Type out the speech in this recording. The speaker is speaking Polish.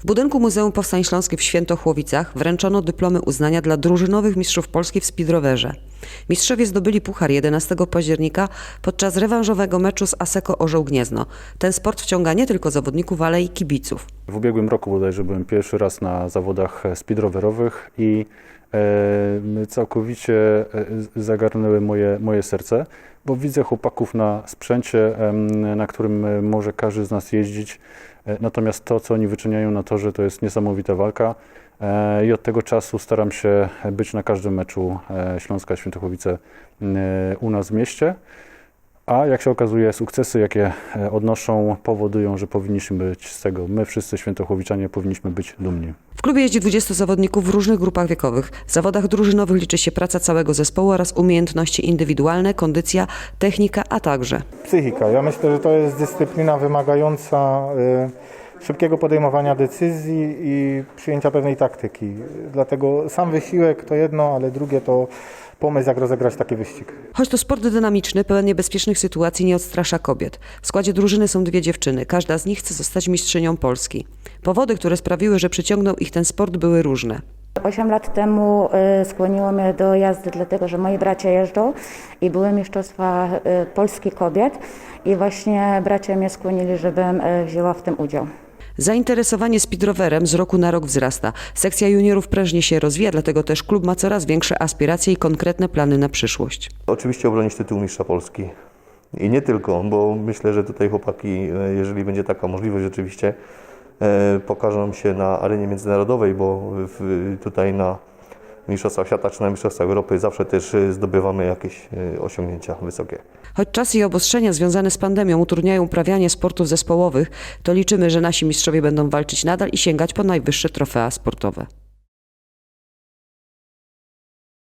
W budynku Muzeum Powstań Śląskich w Świętochłowicach wręczono dyplomy uznania dla drużynowych mistrzów Polski w speedrowerze. Mistrzowie zdobyli puchar 11 października podczas rewanżowego meczu z Aseko Orzeł Gniezno. Ten sport wciąga nie tylko zawodników, ale i kibiców. W ubiegłym roku bodajże byłem pierwszy raz na zawodach speedrowerowych i e, całkowicie e, zagarnęły moje, moje serce, bo widzę chłopaków na sprzęcie, na którym może każdy z nas jeździć. E, Natomiast to, co oni wyczyniają na torze, to jest niesamowita walka. I od tego czasu staram się być na każdym meczu Śląska Świętochłowice u nas w mieście. A jak się okazuje, sukcesy, jakie e, odnoszą, powodują, że powinniśmy być z tego, my wszyscy świętochłowiczanie powinniśmy być dumni. W klubie jeździ 20 zawodników w różnych grupach wiekowych. W zawodach drużynowych liczy się praca całego zespołu oraz umiejętności indywidualne, kondycja, technika, a także Psychika. Ja myślę, że to jest dyscyplina wymagająca y, szybkiego podejmowania decyzji i przyjęcia pewnej taktyki. Dlatego sam wysiłek to jedno, ale drugie to pomysł, jak rozegrać taki wyścig. Choć to sport dynamiczny, pełen niebezpiecznych sytuacji, nie odstrasza kobiet. W składzie drużyny są dwie dziewczyny. Każda z nich chce zostać mistrzynią Polski. Powody, które sprawiły, że przyciągnął ich ten sport, były różne. Osiem lat temu y, skłoniło mnie do jazdy, dlatego że moi bracia jeżdżą i były mistrzostwa y, Polski kobiet i właśnie bracia mnie skłonili, żebym y, wzięła w tym udział. Zainteresowanie speedrowerem z roku na rok wzrasta. Sekcja juniorów prężnie się rozwija, dlatego też klub ma coraz większe aspiracje i konkretne plany na przyszłość. Oczywiście obronić tytuł mistrza Polski. I nie tylko, bo myślę, że tutaj chłopaki, e, jeżeli będzie taka możliwość rzeczywiście, e, pokażą się na arenie międzynarodowej, bo tutaj na Mistrzostwach Świata czy na Mistrzostwach Europy zawsze też e, zdobywamy jakieś e, osiągnięcia wysokie. Choć czasy i obostrzenia związane z pandemią utrudniają uprawianie sportów zespołowych, to liczymy, że nasi mistrzowie będą walczyć nadal i sięgać po najwyższe trofea sportowe.